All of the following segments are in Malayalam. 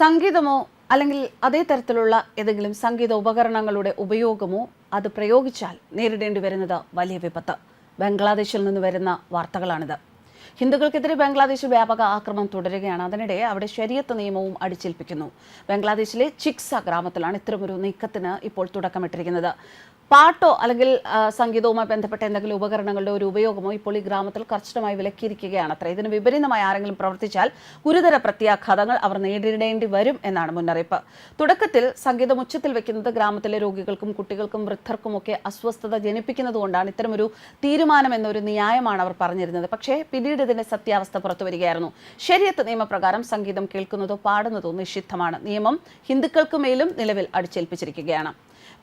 സംഗീതമോ അല്ലെങ്കിൽ അതേ തരത്തിലുള്ള ഏതെങ്കിലും സംഗീത ഉപകരണങ്ങളുടെ ഉപയോഗമോ അത് പ്രയോഗിച്ചാൽ നേരിടേണ്ടി വരുന്നത് വലിയ വിപത്ത്. ബംഗ്ലാദേശിൽ നിന്ന് വരുന്ന വാർത്തകളാണിത്. ഹിന്ദുക്കൾക്കെതിരെ ബംഗ്ലാദേശിൽ വ്യാപക ആക്രമണം തുടരുകയാണ്. അതിനിടെ അവിടെ ശരീരത്ത് നിയമവും അടിച്ചേൽപ്പിക്കുന്നു. ബംഗ്ലാദേശിലെ ചിക്സ ഗ്രാമത്തിലാണ് ഇത്തരമൊരു നീക്കത്തിന് ഇപ്പോൾ തുടക്കമിട്ടിരിക്കുന്നത്. പാട്ടോ അല്ലെങ്കിൽ സംഗീതവുമായി ബന്ധപ്പെട്ട എന്തെങ്കിലും ഉപകരണങ്ങളുടെ ഒരു ഉപയോഗമോ ഇപ്പോൾ ഈ ഗ്രാമത്തിൽ കർശനമായി വിലക്കിയിരിക്കുകയാണ്. അത്ര ഇതിന് വിപരീതമായി ആരെങ്കിലും പ്രവർത്തിച്ചാൽ ഗുരുതര പ്രത്യാഘാതങ്ങൾ അവർ നേരിടേണ്ടി വരും എന്നാണ് മുന്നറിയിപ്പ്. തുടക്കത്തിൽ സംഗീതം ഉച്ചത്തിൽ വെക്കുന്നത് ഗ്രാമത്തിലെ രോഗികൾക്കും കുട്ടികൾക്കും വൃദ്ധർക്കുമൊക്കെ അസ്വസ്ഥത ജനിപ്പിക്കുന്നതുകൊണ്ടാണ് ഇത്തരമൊരു തീരുമാനം എന്നൊരു ന്യായമാണ് അവർ പറഞ്ഞിരുന്നത്. പക്ഷേ പിന്നീട് ഇതിന്റെ സത്യാവസ്ഥ പുറത്തുവരികയായിരുന്നു ശരിയത്ത് നിയമപ്രകാരം സംഗീതം കേൾക്കുന്നതോ പാടുന്നതോ നിഷിദ്ധമാണ്. നിയമം ഹിന്ദുക്കൾക്ക് മേലും നിലവിൽ അടിച്ചേൽപ്പിച്ചിരിക്കുകയാണ്.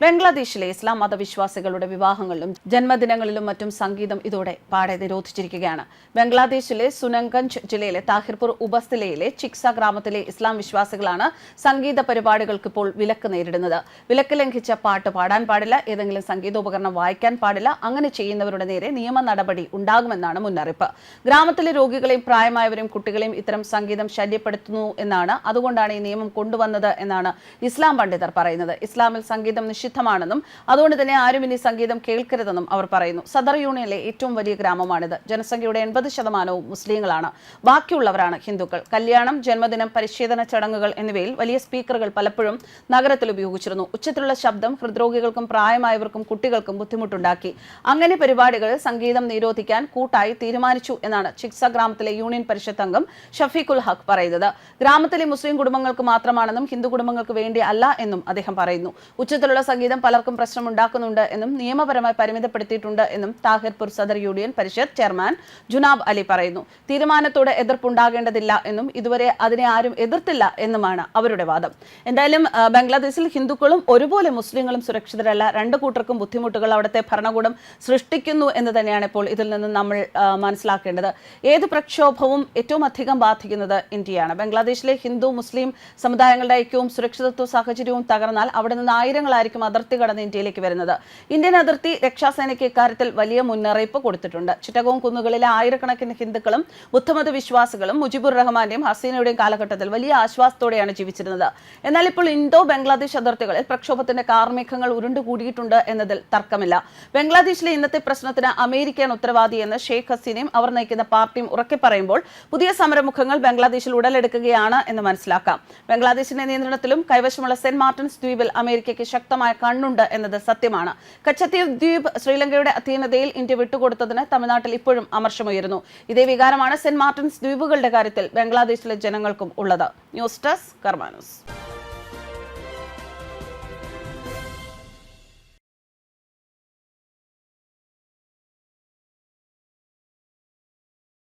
ബംഗ്ലാദേശിലെ ഇസ്ലാം മതവിശ്വാസികളുടെ വിവാഹങ്ങളിലും ജന്മദിനങ്ങളിലും മറ്റും സംഗീതം ഇതോടെ പാടെ നിരോധിച്ചിരിക്കുകയാണ്. ബംഗ്ലാദേശിലെ സുനംഗഞ്ച് ജില്ലയിലെ താഹിർപൂർ ഉപസ്ഥിലയിലെ ചിക്സ ഗ്രാമത്തിലെ ഇസ്ലാം വിശ്വാസികളാണ് സംഗീത പരിപാടികൾക്ക് ഇപ്പോൾ വിലക്ക് നേരിടുന്നത്. വിലക്ക് ലംഘിച്ച പാട്ട് പാടാൻ പാടില്ല ഏതെങ്കിലും സംഗീതോപകരണം വായിക്കാൻ പാടില്ല അങ്ങനെ ചെയ്യുന്നവരുടെ നേരെ നിയമ നടപടി ഉണ്ടാകുമെന്നാണ് മുന്നറിയിപ്പ്. ഗ്രാമത്തിലെ രോഗികളെയും പ്രായമായവരെയും കുട്ടികളെയും ഇത്തരം സംഗീതം ശല്യപ്പെടുത്തുന്നു എന്നാണ് അതുകൊണ്ടാണ് ഈ നിയമം കൊണ്ടുവന്നത് എന്നാണ് ഇസ്ലാം പണ്ഡിതർ പറയുന്നത്. ഇസ്ലാമിൽ സംഗീതം നിഷിദ്ധമാണെന്നും അതുകൊണ്ട് തന്നെ ആരും ഇനി സംഗീതം കേൾക്കരുതെന്നും അവർ പറയുന്നു. സദർ യൂണിയനിലെ ഏറ്റവും വലിയ ഗ്രാമമാണിത്. ജനസംഖ്യയുടെ എൺപത് ശതമാനവും മുസ്ലിങ്ങളാണ്. ബാക്കിയുള്ളവരാണ് ഹിന്ദുക്കൾ. കല്യാണം ജന്മദിനം പരിശീലന ചടങ്ങുകൾ എന്നിവയിൽ വലിയ സ്പീക്കറുകൾ പലപ്പോഴും നഗരത്തിൽ ഉപയോഗിച്ചിരുന്നു. ഉച്ചത്തിലുള്ള ശബ്ദം ഹൃദ്രോഗികൾക്കും പ്രായമായവർക്കും കുട്ടികൾക്കും ബുദ്ധിമുട്ടുണ്ടാക്കി. അങ്ങനെ പരിപാടികൾ സംഗീതം നിരോധിക്കാൻ കൂട്ടായി തീരുമാനിച്ചു എന്നാണ് ചിക്സ ഗ്രാമത്തിലെ യൂണിയൻ പരിഷത്ത് അംഗം ഷഫീഖുൽ ഹക്ക് പറയുന്നത്. ഗ്രാമത്തിലെ മുസ്ലിം കുടുംബങ്ങൾക്ക് മാത്രമാണെന്നും ഹിന്ദു കുടുംബങ്ങൾക്ക് വേണ്ടി അല്ല എന്നും അദ്ദേഹം പറയുന്നു. ഉച്ചത്തിലുള്ള സംഗീതം പലർക്കും പ്രശ്നമുണ്ടാക്കുന്നുണ്ട് എന്നും നിയമപരമായി പരിമിതപ്പെടുത്തിയിട്ടുണ്ട് എന്നും താഹിർപൂർ സദർ യൂണിയൻ പരിഷത്ത് ചെയർമാൻ ജുനാബ് അലി പറയുന്നു. തീരുമാനത്തോടെ എതിർപ്പുണ്ടാകേണ്ടതില്ല എന്നും ഇതുവരെ അതിനെ ആരും എതിർത്തില്ല എന്നുമാണ് അവരുടെ വാദം. എന്തായാലും ബംഗ്ലാദേശിൽ ഹിന്ദുക്കളും ഒരുപോലെ മുസ്ലിങ്ങളും സുരക്ഷിതരല്ല. രണ്ട് കൂട്ടർക്കും ബുദ്ധിമുട്ടുകൾ അവിടുത്തെ ഭരണകൂടം സൃഷ്ടിക്കുന്നു എന്ന് തന്നെയാണ് ഇപ്പോൾ ഇതിൽ നിന്ന് നമ്മൾ മനസ്സിലാക്കേണ്ടത്. ഏത് പ്രക്ഷോഭവും ഏറ്റവും അധികം ബാധിക്കുന്നത് ഇന്ത്യയാണ്. ബംഗ്ലാദേശിലെ ഹിന്ദു മുസ്ലിം സമുദായങ്ങളുടെ ഐക്യവും സുരക്ഷിതത്വ സാഹചര്യവും തകർന്നാൽ അവിടെ നിന്ന് ആയിരങ്ങളായിരിക്കും അതിർത്തി കടന്ന് ഇന്ത്യയിലേക്ക് വരുന്നത്. ഇന്ത്യൻ അതിർത്തി രക്ഷാസേനയ്ക്ക് ഇക്കാര്യത്തിൽ വലിയ മുന്നറിയിപ്പ് കൊടുത്തിട്ടുണ്ട്. ചിറ്റകവും കുന്നുകളിലെ ആയിരക്കണക്കിന് ഹിന്ദുക്കളും ബുദ്ധമത വിശ്വാസികളും മുജിബുർ റഹ്മാന്റെയും ഹസീനയുടെയും കാലഘട്ടത്തിൽ വലിയ ആശ്വാസത്തോടെയാണ് ജീവിച്ചിരുന്നത്. എന്നാൽ ഇപ്പോൾ ഇന്തോ ബംഗ്ലാദേശ് അതിർത്തികളിൽ പ്രക്ഷോഭത്തിന്റെ കാർമേഘങ്ങൾ ഉരുണ്ടുകൂടിയിട്ടുണ്ട് എന്നതിൽ തർക്കമില്ല. ബംഗ്ലാദേശിലെ ഇന്നത്തെ പ്രശ്നത്തിന് അമേരിക്കയാണ് ഉത്തരവാദിയെന്ന് ഷെയ്ഖ് ഹസീനയും അവർ നയിക്കുന്ന പാർട്ടിയും ഉറക്കെ പറയുമ്പോൾ പുതിയ സമരമുഖങ്ങൾ ബംഗ്ലാദേശിൽ ഉടലെടുക്കുകയാണ് എന്ന് മനസ്സിലാക്കാം. ബംഗ്ലാദേശിന്റെ നിയന്ത്രണത്തിലും കൈവശമുള്ള സെന്റ് മാർട്ടിൻസ് ദ്വീപിൽ അമേരിക്കയ്ക്ക് ശക്തമായ കണ്ണുണ്ട് എന്നത് സത്യമാണ്. കച്ചത്തീവ് ദ്വീപ് ശ്രീലങ്കയുടെ അധീനതയിൽ ഇന്ത്യ വിട്ടുകൊടുത്തതിന് തമിഴ്നാട്ടിൽ ഇപ്പോഴും അമർഷമുയരുന്നു. ഇതേ വികാരമാണ് സെന്റ് മാർട്ടിൻസ് ദ്വീപുകളുടെ കാര്യത്തിൽ ബംഗ്ലാദേശിലെ ജനങ്ങൾക്കും ഉള്ളത്. News desk കർമാനൂസ്.